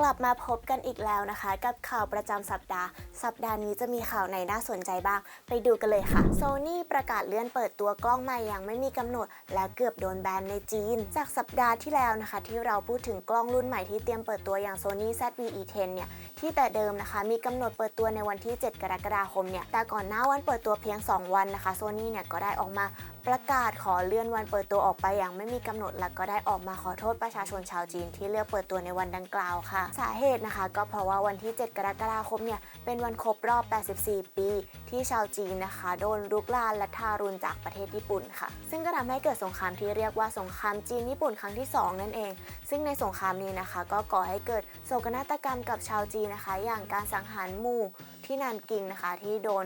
กลับมาพบกันอีกแล้วนะคะ กับข่าวประจำสัปดาห์ สัปดาห์นี้จะมีข่าวไหนน่าสนใจบ้าง ไปดูกันเลยค่ะ Sony ประกาศเลื่อนเปิดตัวกล้องใหม่อย่างไม่มีกำหนด และเกือบโดนแบนในจีน จากสัปดาห์ที่แล้วนะคะ ที่เราพูดถึงกล้องรุ่นใหม่ที่เตรียมเปิดตัวอย่าง Sony ZV-E10 เนี่ยที่แต่เดิมนะคะมีกำหนดเปิดตัวในวันที่ 7 กรกฎาคมเนี่ยแต่ก่อนหน้าวันเปิดตัวเพียง 2 วันนะคะ Sony เนี่ยก็ได้ออกมา ประกาศขอเลื่อนวันเปิดตัวออกไปอย่างไม่มีกำหนดและก็ได้ออกมาขอโทษประชาชนชาวจีนที่เลือกเปิดตัวในวันดังกล่าวค่ะ สาเหตุนะคะ ก็เพราะว่าวันที่ 7 กรกฎาคมเนี่ยเป็นวันครบรอบ 84 ปี ที่ชาวจีนนะคะ โดนรุกรานและทารุณจากประเทศญี่ปุ่นค่ะ ซึ่งก็ทำให้เกิดสงครามที่เรียกว่าสงครามจีนญี่ปุ่นครั้งที่ 2 นั่นเอง ซึ่งในสงครามนี้นะคะ ก็ก่อให้เกิดโศกนาฏกรรมกับชาวจีนนะคะ อย่างการสังหารหมู่ ที่นานกิงนะคะที่โดน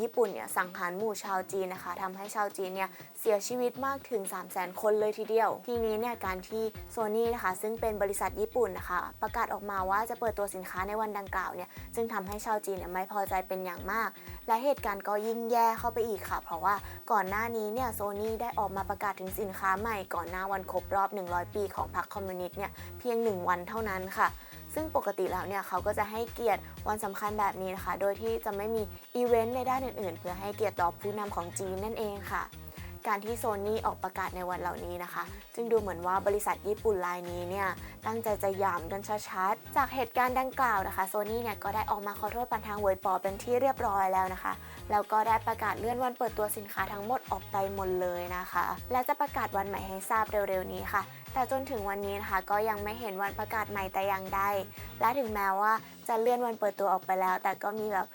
ญี่ปุ่นเนี่ยสังหารหมู่ชาวจีนนะคะทำให้ชาวจีนเนี่ยเสียชีวิตมากถึง 3 0 0 0 0 0 คนเลยทีเดียว ทีนี้เนี่ยการที่โซนี่นะคะซึ่งเป็นบริษัทญี่ปุ่นนะคะประกาศออกมาว่าจะเปิดตัวสินค้าในวันดังกล่าวเนี่ยจึงทำให้ชาวจีนเนี่ยไม่พอใจเป็นอย่างมาก และเหตุการณ์ก็ยิ่งแย่เข้าไปอีกค่ะ เพราะว่าก่อนหน้านี้เนี่ยโซนี่ได้ออกมาประกาศถึงสินค้าใหม่ก่อนหน้าวันครบรอบ 100 ปีของพรรคคอมมิวนิสต์เนี่ยเพียง 1 วันเท่านั้นค่ะ ซึ่งปกติแล้วเนี่ยเขาก็จะให้เกียรติวันสำคัญแบบนี้นะคะ โดยที่จะไม่มีอีเวนต์ในด้านอื่นๆ เพื่อให้เกียรติต่อผู้นำของจีนนั่นเองค่ะ การที่โซนี่ออกประกาศในวันเหล่านี้นะคะ จึงดูเหมือนว่าบริษัทญี่ปุ่นรายนี้เนี่ยตั้งใจจะหยามกันชัดๆจากเหตุการณ์ดังกล่าวนะคะโซนี่เนี่ยก็ได้ออกมาขอโทษปันทางเวยปอเป็นที่เรียบร้อยแล้วนะคะแล้วก็ได้ประกาศเลื่อนวันเปิดตัวสินค้าทั้งหมดออกไปหมดเลยนะคะ และจะประกาศวันใหม่ให้ทราบเร็วๆนี้ค่ะแต่จนถึงวันนี้นะคะก็ยังไม่เห็นวันประกาศใหม่แต่อย่างใด และถึงแม้ว่าจะเลื่อนวันเปิดตัวออกไปแล้ว แต่ก็มีแบบ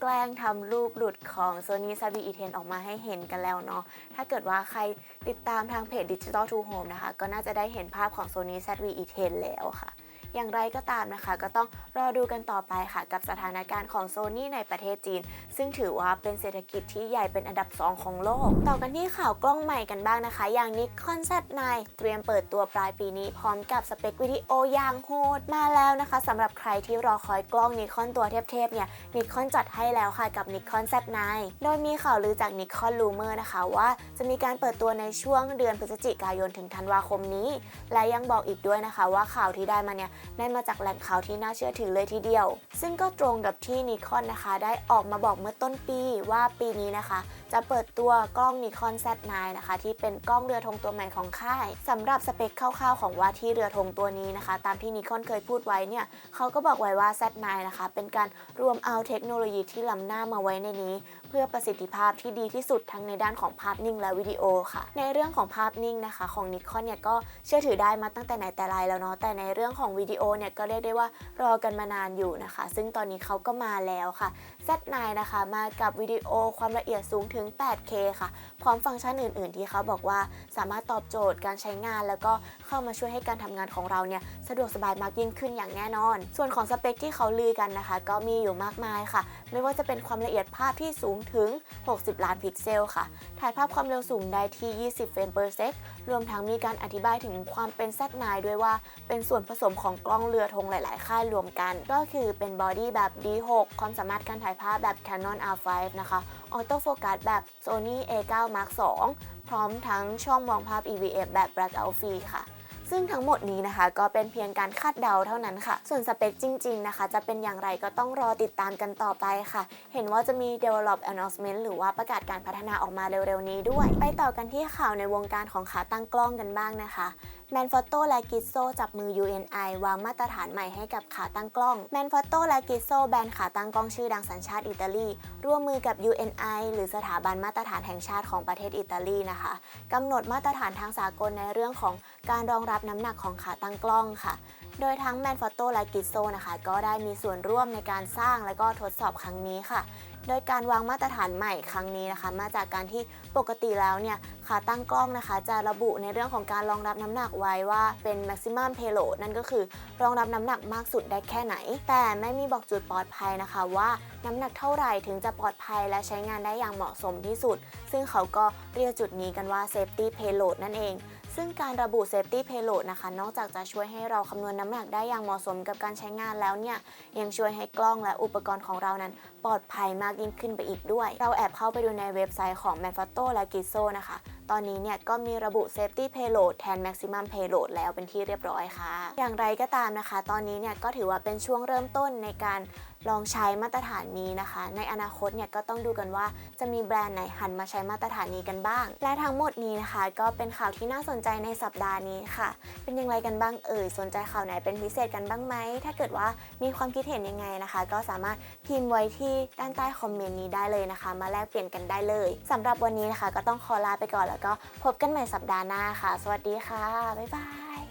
แกล้งทำรูปหลุดของ Sony s a b i E10 ออกมาให้เห็นกันแล้วเนาะ ถ้าเกิดว่าใครติดตามทางเพจ Digital to Home นะคะ ก็น่าจะได้เห็นภาพของ Sony ZV E10 แล้วค่ะ อย่างไรก็ตามนะคะ ก็ต้องรอดูกันต่อไปค่ะ กับสถานการณ์ของ Sony ในประเทศจีน ซึ่งถือว่าเป็นเศรษฐกิจที่ใหญ่เป็นอันดับ 2 ของโลก ต่อกันที่ข่าวกล้องใหม่กันบ้างนะคะ อย่าง Nikon Z9 เตรียมเปิดตัวปลายปีนี้พร้อมกับสเปควิดีโออย่างโหดมาแล้วนะคะสำหรับใครที่รอคอยกล้อง Nikon ตัวเทพๆเนี่ย Nikon จัดให้แล้วค่ะกับ Nikon Z9 โดยมีข่าวลือจาก Nikon Lumer นะคะว่าจะมีการเปิดตัวในช่วงเดือนพฤศจิกายนถึงธันวาคมนี้ และยังบอกอีกด้วยนะคะว่าข่าวที่ได้มาเนี่ยได้มาจากแหล่งข่าวที่น่าเชื่อถือเลยทีเดียว ซึ่งก็ตรงกับที่ Nikon นะคะ ได้ออกมาบอกเมื่อต้นปีว่าปีนี้นะคะ จะเปิดตัวกล้อง Nikon Z9 นะคะ ที่เป็นกล้องเรือธงตัวใหม่ของค่ายสำหรับสเปคคร่าวๆของว่าที่เรือธงตัวนี้นะคะ ตามที่ Nikon เคยพูดไว้เนี่ยเขาก็บอกไว้ว่า Z9 นะคะ เป็นการรวมเอาเทคโนโลยีที่ล้ำหน้ามาไว้ในนี้ เพื่อประสิทธิภาพที่ดีที่สุดทั้งในด้านของภาพนิ่งและวิดีโอค่ะ ในเรื่องของภาพนิ่งนะคะ ของ Nikon เนี่ยก็เชื่อถือได้มาตั้งแต่ไหนแต่ไรแล้วเนาะแต่ในเรื่องของวิดีโอเนี่ยก็เรียกได้ว่ารอกันมานานอยู่นะคะ ซึ่งตอนนี้เขาก็มาแล้วค่ะ Z9 นะคะมากับวิดีโอความละเอียดสูงถึง 8K ค่ะ พร้อมฟังก์ชันอื่น ๆ ที่เขาบอกว่าสามารถตอบโจทย์การใช้งาน แล้วก็เข้ามาช่วยให้การทำงานของเราเนี่ยสะดวกสบายมากยิ่งขึ้นอย่างแน่นอน ส่วนของสเปคที่เขาลือกันนะคะ ก็มีอยู่มากมายค่ะ ไม่ว่าจะเป็นความละเอียดภาพที่สูงถึง 60 ล้านพิกเซลค่ะ ถ่ายภาพความเร็วสูงได้ที่ 20 เฟรม per sec รวมทั้งมีการอธิบายถึงความเป็น Z9 ด้วยว่าเป็นส่วนผสมของกล้องเรือธงหลาย ๆ ค่ายรวมกัน ก็คือเป็นบอดี้แบบ D6 ความสามารถการถ่ายภาพแบบ Canon R5 นะคะออโต้โฟกัสแบบ Sony A9 Mark II พร้อมทั้งช่องมองภาพ EVF แบบ Blackout Free ค่ะซึ่งทั้งหมดนี้นะคะก็เป็นเพียงการคาดเดาเท่านั้นค่ะ ส่วนสเปคจริง ๆ นะคะ จะเป็นอย่างไรก็ต้องรอติดตามกันต่อไปค่ะ เห็นว่าจะมี develop announcement หรือว่าประกาศการพัฒนาออกมาเร็ว ๆ นี้ด้วย ไปต่อกันที่ข่าวในวงการของขาตั้งกล้องกันบ้างนะคะ แมนฟอตโตและกิโซจับมือ UNI วางมาตรฐานใหม่ให้กับขาตั้งกล้องแมนฟอตโตและกิโซแบรนด์ขาตั้งกล้องชื่อดังสัญชาติอิตาลี ร่วมมือกับ UNI หรือสถาบันมาตรฐานแห่งชาติของประเทศอิตาลีนะคะกำหนดมาตรฐานทางสากลในเรื่องของการรองรับน้ำหนักของขาตั้งกล้องค่ะ โดยทั้งแมนฟอตโตและกิโซนะคะก็ได้มีส่วนร่วมในการสร้างและก็ทดสอบครั้งนี้ค่ะ โดยการวางมาตรฐานใหม่ครั้งนี้นะคะ มาจากการที่ปกติแล้วเนี่ยขาตั้งกล้องนะคะ จะระบุในเรื่องของการรองรับน้ำหนักไว้ว่าเป็น maximum payload นั่นก็คือรองรับน้ำหนักมากสุดได้แค่ไหน แต่ไม่มีบอกจุดปลอดภัยนะคะว่าน้ำหนักเท่าไหร่ถึงจะปลอดภัยและใช้งานได้อย่างเหมาะสมที่สุด ซึ่งเขาก็เรียกจุดนี้กันว่า safety payload นั่นเองซึ่งการระบุ safety payload นะคะ นอกจากจะช่วยให้เราคำนวณน้ำหนักได้อย่างเหมาะสมกับการใช้งานแล้วเนี่ย ยังช่วยให้กล้องและอุปกรณ์ของเรานั้น ปลอดภัยมากยิ่งขึ้นไปอีกด้วย เราแอบเข้าไปดูในเว็บไซต์ของ Manfrotto และ Gizo นะคะ ตอนนี้เนี่ยก็มีระบุ Safety Payload แทน Maximum Payload แล้วเป็นที่เรียบร้อยค่ะ อย่างไรก็ตามนะคะ ตอนนี้เนี่ยก็ถือว่าเป็นช่วงเริ่มต้นในการลองใช้มาตรฐานนี้นะคะ ในอนาคตเนี่ยก็ต้องดูกันว่าจะมีแบรนด์ไหนหันมาใช้มาตรฐานนี้กันบ้าง และทั้งหมดนี้นะคะ ก็เป็นข่าวที่น่าสนใจในสัปดาห์นี้ค่ะ เป็นย่างไรกันบ้างเอ่ย สนใจข่าวไหนเป็นพิเศษกันบ้างไหม ถ้าเกิดว่ามีความคิดเห็นยังไงนะคะ ก็สามารถพิมพ์ไว้ที่ด้านใต้คอมเมนต์นี้ได้เลยนะคะ มาแลกเปลี่ยนกันได้เลยสำหรับวันนี้นะคะ ก็ต้องขอลาไปก่อนแล้วก็พบกันใหม่สัปดาห์หน้าค่ะ สวัสดีค่ะ บ๊ายบาย